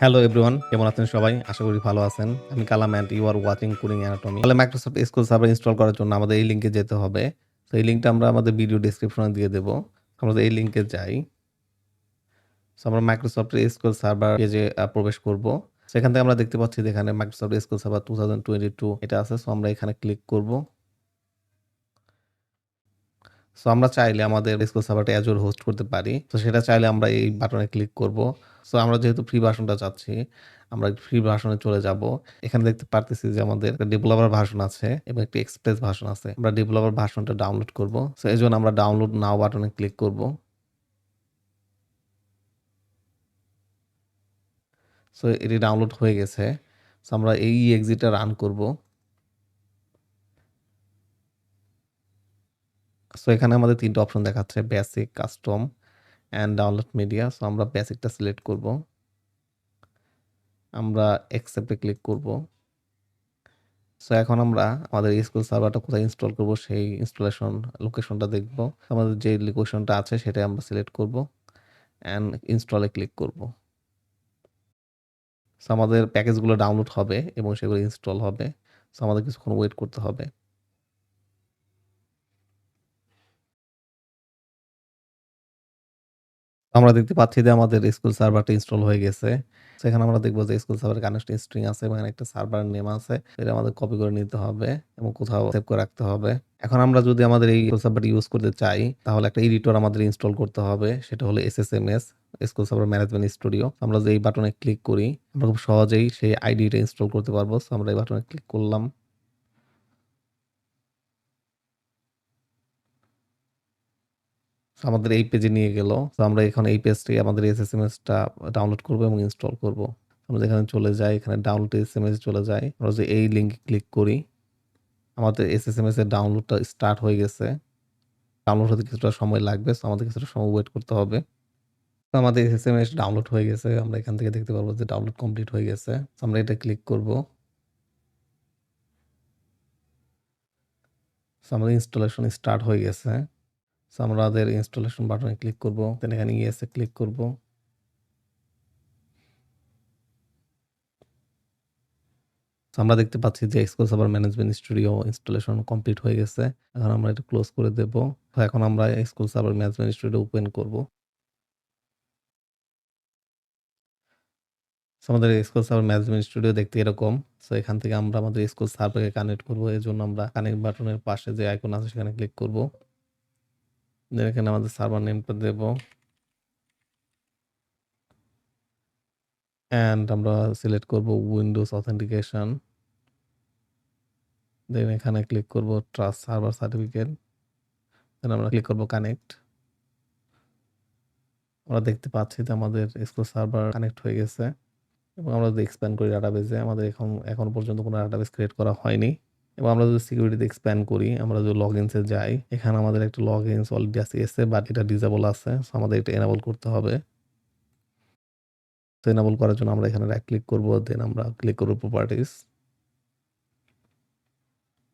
Hello everyone কেমন আছেন সবাই? আশা করি ভালো আছেন। আমি Kalam and you are watching cooling anatomy তাহলে মাইক্রোসফট স্কুল সার্ভার ইনস্টল করার জন্য আমাদের এই লিঙ্কে যেতে হবে। তো এই লিঙ্কটা আমরা আমাদের ভিডিও ডিসক্রিপশনে দিয়ে দেবো। আমরা এই লিঙ্কে যাই। সো আমরা মাইক্রোসফট স্কুল সার্ভার পেজে প্রবেশ করব। সেখান থেকে আমরা দেখতে পাচ্ছি এখানে Microsoft SQL server two thousand two এটা আছে। সো আমরা এখানে ক্লিক করব। সো আমরা চাইলে আমাদের স্কুল সার্ভারটা অ্যাজোর হোস্ট করতে পারি। তো সেটা চাইলে আমরা এই বাটনে ক্লিক করব। সো আমরা যেহেতু ফ্রি ভার্সনটা চাচ্ছি, আমরা ফ্রি ভার্সনে চলে যাব। এখানে দেখতে পারতেছি যে আমাদের ডেভেলপার ভার্সন আছে এবং একটি এক্সপ্রেস ভার্সন আছে। আমরা ডেভেলপার ভার্সনটা ডাউনলোড করব। সো এই জন্য আমরা ডাউনলোড নাও বাটনে ক্লিক করব। সো এটি ডাউনলোড হয়ে গেছে। সো আমরা এই এক্সিটটা রান করব। সো এখানে আমাদের তিনটা অপশন দেখাচ্ছে basic custom and download media so আমরা বেসিকটা সিলেক্ট করব। আমরা অ্যাকসেপ্টে ক্লিক করব। সো এখন আমরা আমাদের স্কুল সার্ভারটা কোথায় ইনস্টল করব, সেই ইনস্টলেশন লোকেশনটা দেখব। আমাদের যে লোকেশনটা আছে, সেটাই আমরা সিলেক্ট করব অ্যান্ড ইনস্টলে ক্লিক করব। সো আমাদের প্যাকেজগুলো ডাউনলোড হবে এবং সেগুলো ইনস্টল হবে। সো আমাদের কিছুক্ষণ ওয়েট করতে হবে। আমরা দেখতে পাচ্ছি যে আমাদের স্কুল সার্ভারটা ইনস্টল হয়ে গেছে। সেখানে আমরা দেখব যে স্কুল সার্ভার কানেক্ট স্ট্রিং আছে এবং একটা সার্ভার নেম আছে। এটা আমাদের কপি করে নিতে হবে এবং কোথাও সেভ করে রাখতে হবে। এখন আমরা যদি আমাদের এই স্কুল সার্ভার ইউজ করতে চাই, তাহলে একটা এডিটর আমাদের ইনস্টল করতে হবে। সেটা হলো SSMS SQL server management studio আমরা যে এই বাটনে ক্লিক করি, আমরা খুব সহজেই সেই আইডিটা ইনস্টল করতে পারব। আমরা এই বাটনে ক্লিক করলাম। আমাদের এই পেজে নিয়ে গেল। তো আমরা এখন এই পেজটি আমাদের এসএসএমএসটা ডাউনলোড করব এবং ইনস্টল করব। আমরা যেখানে চলে যাই, এখানে ডাউনলোড এসএমএস চলে যাই। আমরা যে এই লিঙ্কে ক্লিক করি, আমাদের এসএসএমএস এর ডাউনলোডটা স্টার্ট হয়ে গেছে। ডাউনলোড হতে কিছুটা সময় লাগবে সো আমাদের কিছুটা সময় ওয়েট করতে হবে। তো আমাদের S S M S download হয়ে গেছে। আমরা এখান থেকে দেখতে পারব যে ডাউনলোড কমপ্লিট হয়ে গেছে। আমরা এটা ক্লিক করব। আমাদের ইনস্টলেশন স্টার্ট হয়ে গেছে। সো আমাদের ইনস্টলেশন বাটনে ক্লিক করব। দেন এখানে ইয়েসে ক্লিক করব। আমরা দেখতে পাচ্ছি যে এক্সকো server management studio installation complete হয়ে গেছে। এখন আমরা এটা ক্লোজ করে দেব। এখন আমরা এক্সকো সার্ভার ম্যানেজমেন্ট স্টুডিও ওপেন করব। আমাদের স্কুল সার্ভার ম্যানেজমেন্ট স্টুডিও দেখতে এরকম। সো এখান থেকে আমরা আমাদের স্কুল সার্ভারকে কানেক্ট করব। এর জন্য আমরা কানেক্ট বাটনের পাশে যে আইকন আছে সেখানে ক্লিক করব। এখানে আমাদের সার্ভার নেমটা দেব। অ্যান্ড আমরা সিলেক্ট করব উইন্ডোজ অথেন্টিকেশন দেন এখানে ক্লিক করব ট্রাস্ট সার্ভার সার্টিফিকেট দেন আমরা ক্লিক করব কানেক্ট আমরা দেখতে পাচ্ছি যে আমাদের স্কুল সার্ভার কানেক্ট হয়ে গেছে। এবং আমরা যদি এক্সপ্যান্ড করি ডাটাবেজে আমাদের এখন এখন পর্যন্ত কোনো ডাটাবেজ ক্রিয়েট করা হয়নি। এবং আমরা যদি সিকিউরিটিতে এক্সপ্যান্ড করি, আমরা যদি লগ ইনসে যাই, এখানে আমাদের একটা লগ ইনস অলরেডি আছে এসে বাট এটা ডিজেবল আছে সো আমাদের এটা এনাবল করতে হবে। তো এনাবল করার জন্য আমরা এখানে রাইট ক্লিক করব দেন আমরা ক্লিক করব প্রপার্টিস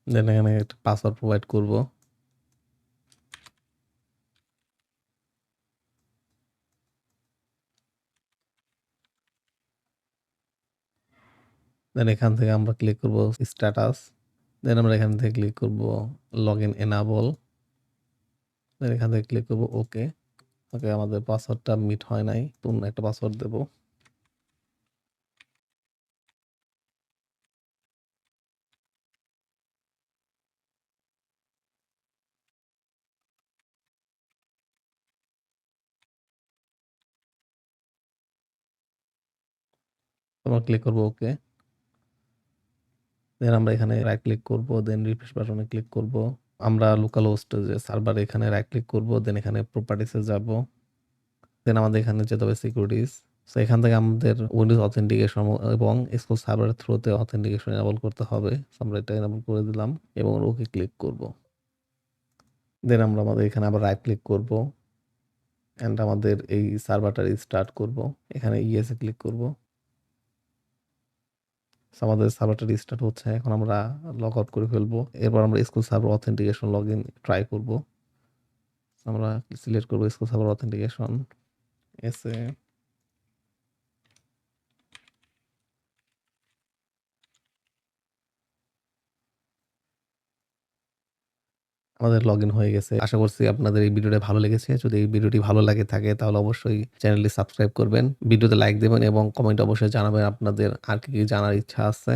দেন এখানে একটা পাসওয়ার্ড প্রোভাইড করব। দেন এখান থেকে আমরা ক্লিক করব স্ট্যাটাস দেন আমরা এখান থেকে ক্লিক করব লগ ইন এনাবল দেন এখান থেকে ক্লিক করব ওকে ওকে আমাদের পাসওয়ার্ডটা মিট হয় নাই। নতুন একটা পাসওয়ার্ড দেব। আমরা ক্লিক করব ওকে দেন আমরা এখানে রাইট ক্লিক করব দেন রিফ্রেশ বাটনে ক্লিক করব। আমরা লোকাল হোস্ট যে সার্ভার এখানে রাইট ক্লিক করব দেন এখানে প্রপার্টিসে যাব। দেন আমাদের এখানে যেতে হবে সিকিউরিটিস সো এখান থেকে আমাদের উইন্ডোজ অথেন্টিকেশন এবং স্কুল সার্ভারের থ্রুতে অথেন্টিকেশন এনাবল করতে হবে। আমরা এটা এনাবল করে দিলাম এবং ওকে ক্লিক করব। দেন আমরা আমাদের এখানে আবার রাইট ক্লিক করব। অ্যান্ড আমাদের এই সার্ভারটা স্টার্ট করব। এখানে ইয়েসে ক্লিক করব। আমাদের সার্ভারটা রিস্টার্ট হচ্ছে। এখন আমরা লগ আউট করে ফেলব। এরপর আমরা SQL server authentication log in try করব। আমরা সিলেক্ট করব স্কুল সার্ভার অথেন্টিকেশন এসে আমাদের লগইন হয়ে গেছে। আশা করছি আপনাদের এই ভিডিওটা ভালো লেগেছে। যদি এই ভিডিওটি ভালো লাগে থাকে তাহলে অবশ্যই চ্যানেলটি সাবস্ক্রাইব করবেন। ভিডিওতে লাইক দেবেন এবং কমেন্ট অবশ্যই জানাবেন আপনাদের আর কি, কি জানার ইচ্ছা আছে।